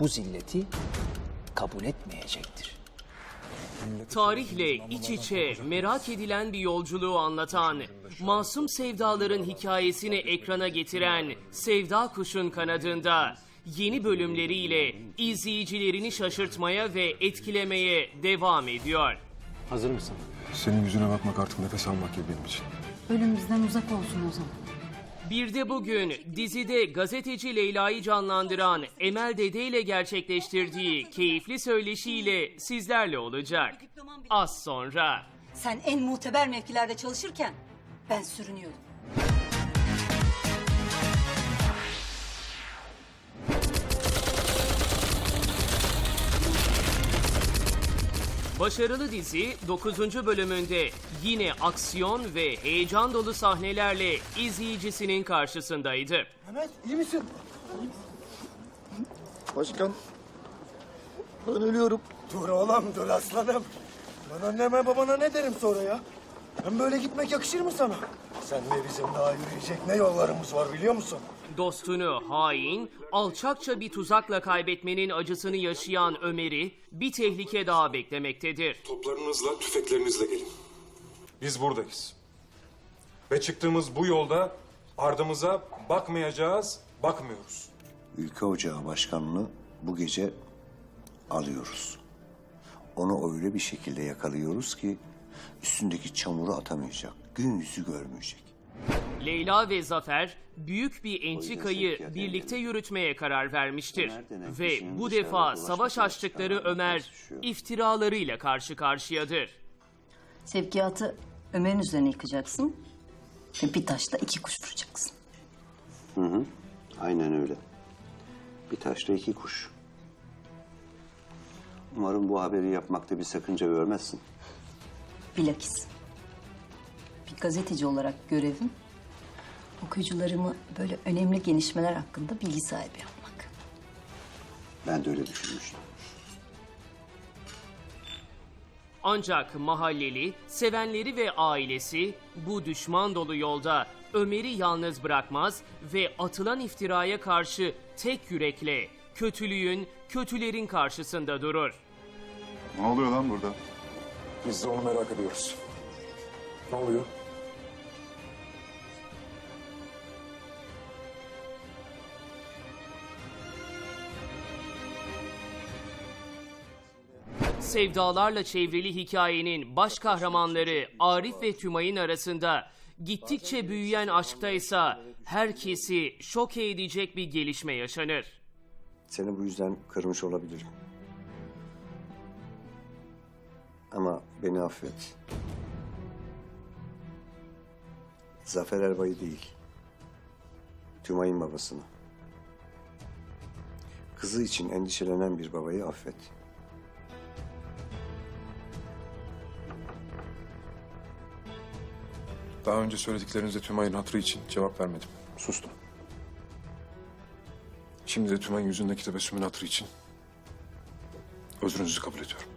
Bu zilleti kabul etmeyecektir. Tarihle iç içe merak edilen bir yolculuğu anlatan, masum sevdaların hikayesini ekrana getiren Sevda Kuş'un kanadında yeni bölümleriyle izleyicilerini şaşırtmaya ve etkilemeye devam ediyor. Hazır mısın? Senin yüzüne bakmak artık nefes almak gibi benim için. Ölüm bizden uzak olsun o zaman. Bir de bugün dizide gazeteci Leyla'yı canlandıran Emel Dede ile gerçekleştirdiği keyifli söyleşiyle sizlerle olacak. Az sonra. Sen en muteber mevkilerde çalışırken ben sürünüyordum. Başarılı dizi 9. bölümünde yine aksiyon ve heyecan dolu sahnelerle izleyicisinin karşısındaydı. Mehmet iyi misin? Başkan. Ben ölüyorum. Dur oğlum dur aslanım. Ben anneme babana ne derim sonra ya? Ben böyle gitmek yakışır mı sana? Senle bizim daha yürüyecek ne yollarımız var biliyor musun? Dostunu hain, alçakça bir tuzakla kaybetmenin acısını yaşayan Ömer'i bir tehlike daha beklemektedir. Toplarınızla, tüfeklerinizle gelin. Biz buradayız. Ve çıktığımız bu yolda ardımıza bakmayacağız, bakmıyoruz. Ülke Ocağı Başkanı'nı bu gece alıyoruz. Onu öyle bir şekilde yakalıyoruz ki üstündeki çamuru atamayacak, gün yüzü görmeyecek. Leyla ve Zafer büyük bir entrikayı birlikte yürütmeye karar vermiştir. Ve bu defa savaş açtıkları Ömer iftiralarıyla karşı karşıyadır. Sevkiyatı Ömer'in üzerine yıkacaksın. Ve bir taşla iki kuş vuracaksın. Aynen öyle. Bir taşla iki kuş. Umarım bu haberi yapmakta bir sakınca görmezsin. Bilakis. Bir gazeteci olarak görevim okuyucularımı böyle önemli gelişmeler hakkında bilgi sahibi yapmak. Ben de öyle düşünmüştüm. Ancak mahalleli, sevenleri ve ailesi bu düşman dolu yolda Ömer'i yalnız bırakmaz ve atılan iftiraya karşı tek yürekle kötülüğün, kötülerin karşısında durur. Ne oluyor lan burada? Biz de onu merak ediyoruz. Ne oluyor? Sevdalarla çevrili hikayenin baş kahramanları Arif ve Tümay'ın arasında gittikçe büyüyen aşkta ise herkesi şok edecek bir gelişme yaşanır. Seni bu yüzden kırmış olabilirim. Ama beni affet. Zafer Erbay'ı değil. Tümay'ın babasını. Kızı için endişelenen bir babayı affet. Daha önce söylediklerinize Tümay'ın hatırı için cevap vermedim. Sustum. Şimdi de Tümay'ın yüzündeki tebessümün hatırı için özrünüzü kabul ediyorum.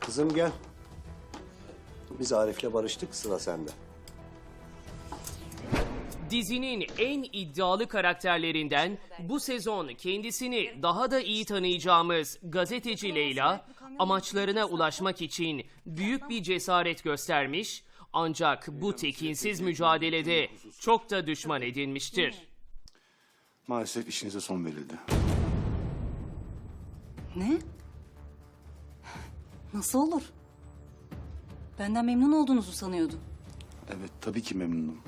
Kızım gel. Biz Arif'le barıştık sıra sende. Dizinin en iddialı karakterlerinden bu sezon kendisini daha da iyi tanıyacağımız gazeteci Leyla amaçlarına ulaşmak için büyük bir cesaret göstermiş ancak bu tekinsiz mücadelede çok da düşman edinmiştir. Maalesef işinize son verildi. Ne? Nasıl olur? Benden memnun olduğunuzu sanıyordum. Evet tabii ki memnunum.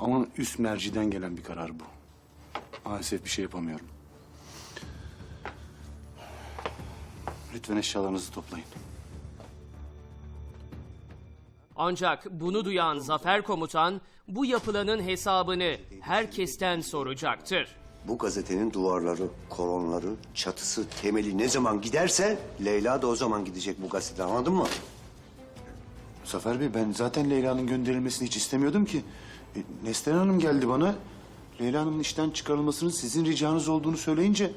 Ama üst merciden gelen bir karar bu. Maalesef bir şey yapamıyorum. Lütfen eşyalarınızı toplayın. Ancak bunu duyan Zafer Komutan bu yapılanın hesabını herkesten soracaktır. Bu gazetenin duvarları, koronları, çatısı, temeli ne zaman giderse Leyla da o zaman gidecek bu gazete anladın mı? Zafer Bey ben zaten Leyla'nın gönderilmesini hiç istemiyordum ki. E, Neslihan Hanım geldi bana. Leyla Hanım'ın işten çıkarılmasının sizin ricanız olduğunu söyleyince...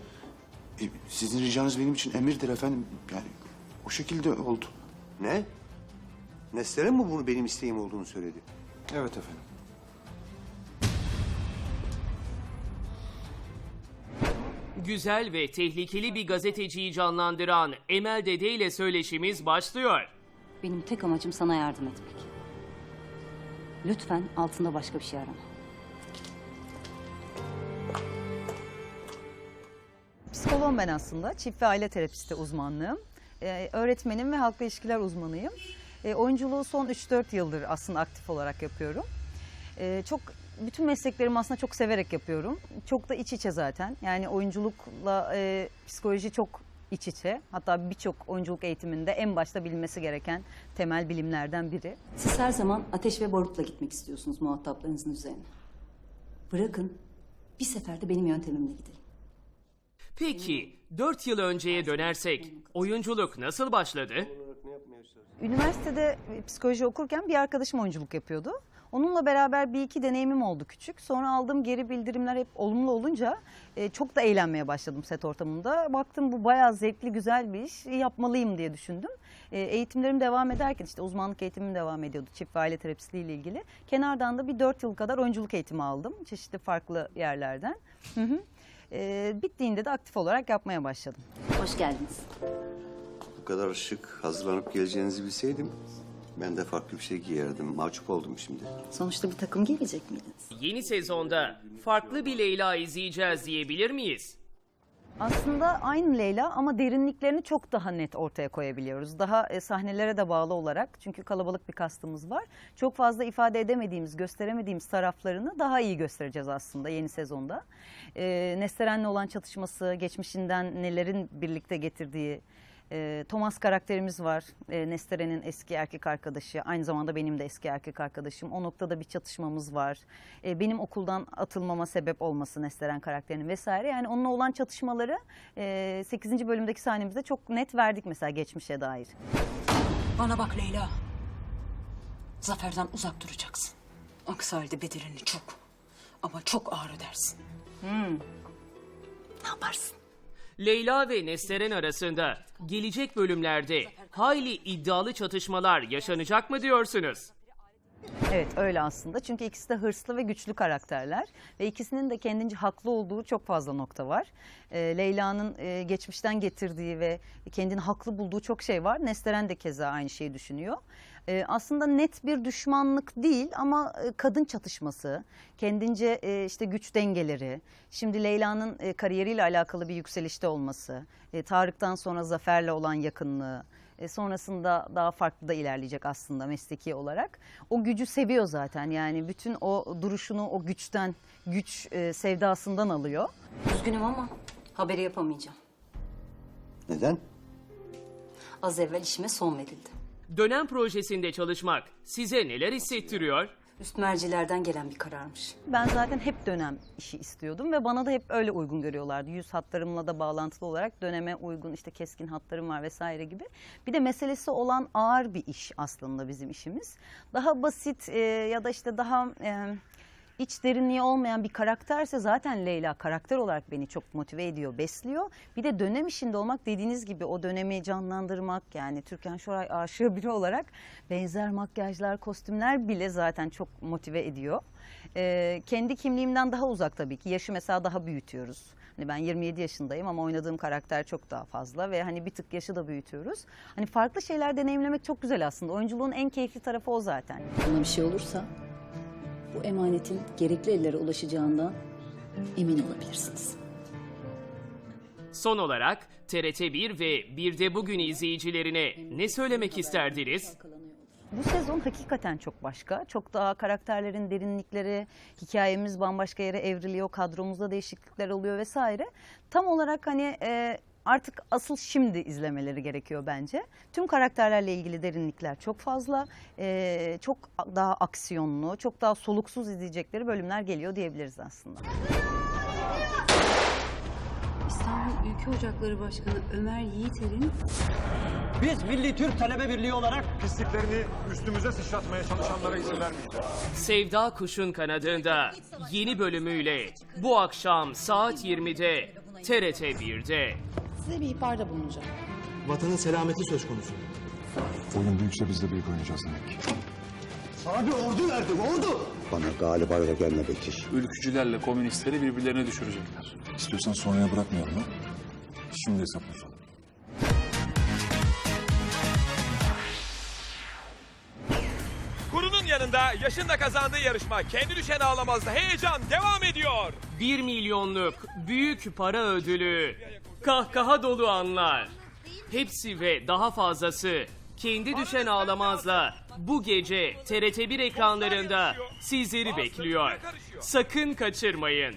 e, sizin ricanız benim için emirdir efendim. Yani o şekilde oldu. Ne? Neslihan mı bunu benim isteğim olduğunu söyledi? Evet efendim. Güzel ve tehlikeli bir gazeteciyi canlandıran Emel Dede ile söyleşimiz başlıyor. Benim tek amacım sana yardım etmek. Lütfen altında başka bir şey arama. Psikoloğum ben aslında. Çift ve aile terapisti uzmanlığım. Ee, öğretmenim ve halkla ilişkiler uzmanıyım. Ee, oyunculuğu son 3-4 yıldır aslında aktif olarak yapıyorum. Ee, çok bütün mesleklerimi aslında çok severek yapıyorum. Çok da iç içe zaten. Yani oyunculukla e, psikoloji çok iç içe. Hatta birçok oyunculuk eğitiminde en başta bilinmesi gereken temel bilimlerden biri. Siz her zaman ateş ve barutla gitmek istiyorsunuz muhataplarınızın üzerine. Bırakın bir seferde benim yöntemimle gidelim. Peki 4 yıl önceye dönersek oyunculuk nasıl başladı? Üniversitede psikoloji okurken bir arkadaşım oyunculuk yapıyordu. Onunla beraber bir iki deneyimim oldu küçük. Sonra aldığım geri bildirimler hep olumlu olunca e, çok da eğlenmeye başladım set ortamında. Baktım bu bayağı zevkli, güzel bir iş. Yapmalıyım diye düşündüm. E, eğitimlerim devam ederken işte uzmanlık eğitimim devam ediyordu çift ve aile terapisiyle ile ilgili. Kenardan da bir dört yıl kadar oyunculuk eğitimi aldım. Çeşitli farklı yerlerden. Hı hı. E, bittiğinde de aktif olarak yapmaya başladım. Hoş geldiniz. Bu kadar şık hazırlanıp geleceğinizi bilseydim ben de farklı bir şey giyerdim. Mahcup oldum şimdi. Sonuçta bir takım giyecek miydiniz? Yeni sezonda farklı bir Leyla izleyeceğiz diyebilir miyiz? Aslında aynı Leyla ama derinliklerini çok daha net ortaya koyabiliyoruz. Daha e, sahnelere de bağlı olarak çünkü kalabalık bir kastımız var. Çok fazla ifade edemediğimiz, gösteremediğimiz taraflarını daha iyi göstereceğiz aslında yeni sezonda. E, Nesteren'le olan çatışması, geçmişinden nelerin birlikte getirdiği, e, Thomas karakterimiz var. E, Nesteren'in eski erkek arkadaşı. Aynı zamanda benim de eski erkek arkadaşım. O noktada bir çatışmamız var. E, benim okuldan atılmama sebep olması Nesteren karakterinin vesaire. Yani onunla olan çatışmaları e, 8. bölümdeki sahnemizde çok net verdik mesela geçmişe dair. Bana bak Leyla. Zaferden uzak duracaksın. Aksi halde bedelini çok ama çok ağır ödersin. Ne yaparsın? Leyla ve Nesteren arasında gelecek bölümlerde hayli iddialı çatışmalar yaşanacak mı diyorsunuz? Evet öyle aslında çünkü ikisi de hırslı ve güçlü karakterler ve ikisinin de kendince haklı olduğu çok fazla nokta var. Ee, Leyla'nın e, geçmişten getirdiği ve kendini haklı bulduğu çok şey var. Nesteren de keza aynı şeyi düşünüyor. Ee, aslında net bir düşmanlık değil ama e, kadın çatışması, kendince e, işte güç dengeleri, şimdi Leyla'nın e, kariyeriyle alakalı bir yükselişte olması, e, Tarık'tan sonra Zafer'le olan yakınlığı, e, sonrasında daha farklı da ilerleyecek aslında mesleki olarak. O gücü seviyor zaten yani bütün o duruşunu o güçten, güç e, sevdasından alıyor. Üzgünüm ama haberi yapamayacağım. Neden? Az evvel işime son verildi. Dönem projesinde çalışmak size neler hissettiriyor? Üst mercilerden gelen bir kararmış. Ben zaten hep dönem işi istiyordum ve bana da hep öyle uygun görüyorlardı. Yüz hatlarımla da bağlantılı olarak döneme uygun işte keskin hatlarım var vesaire gibi. Bir de meselesi olan ağır bir iş aslında bizim işimiz. Daha basit e, ya da işte daha e, iç derinliği olmayan bir karakterse zaten Leyla karakter olarak beni çok motive ediyor, besliyor. Bir de dönem işinde olmak dediğiniz gibi o dönemi canlandırmak yani Türkan Şoray aşığı biri olarak benzer makyajlar, kostümler bile zaten çok motive ediyor. Ee, kendi kimliğimden daha uzak tabii ki. Yaşı mesela daha büyütüyoruz. Hani ben 27 yaşındayım ama oynadığım karakter çok daha fazla ve hani bir tık yaşı da büyütüyoruz. Hani farklı şeyler deneyimlemek çok güzel aslında. Oyunculuğun en keyifli tarafı o zaten. Buna bir şey olursa bu emanetin gerekli ellere ulaşacağından emin olabilirsiniz. Son olarak TRT1 ve Bir de Bugün izleyicilerine ne söylemek isterdiniz? Bu sezon hakikaten çok başka. Çok daha karakterlerin derinlikleri, hikayemiz bambaşka yere evriliyor, kadromuzda değişiklikler oluyor vesaire. Tam olarak hani e, artık asıl şimdi izlemeleri gerekiyor bence. Tüm karakterlerle ilgili derinlikler çok fazla. E, çok daha aksiyonlu, çok daha soluksuz izleyecekleri bölümler geliyor diyebiliriz aslında. İstanbul Ülke Ocakları Başkanı Ömer Yiğiter'in Biz Milli Türk Talebe Birliği olarak Pisliklerini üstümüze sıçratmaya çalışanlara izin vermeyeceğiz. Sevda Kuş'un kanadında yeni bölümüyle bu akşam saat 20'de TRT1'de. Size bir ihbarda bulunacağım. vatanın selameti söz konusu. Oyun büyükse biz de büyük oynayacağız demek. Abi ordu verdim ordu. Bana galiba öyle gelme Bekir. Ülkücülerle komünistleri birbirlerine düşürecekler. İstiyorsan sonraya bırakmayalım ha. Şimdi hesaplaşalım. Kurunun yanında yaşında kazandığı yarışma kendi düşen ağlamazda heyecan devam ediyor. 1 milyonluk büyük para ödülü, kahkaha dolu anlar. Hepsi ve daha fazlası kendi düşen ağlamazla bu gece TRT1 ekranlarında sizleri bekliyor. Sakın kaçırmayın.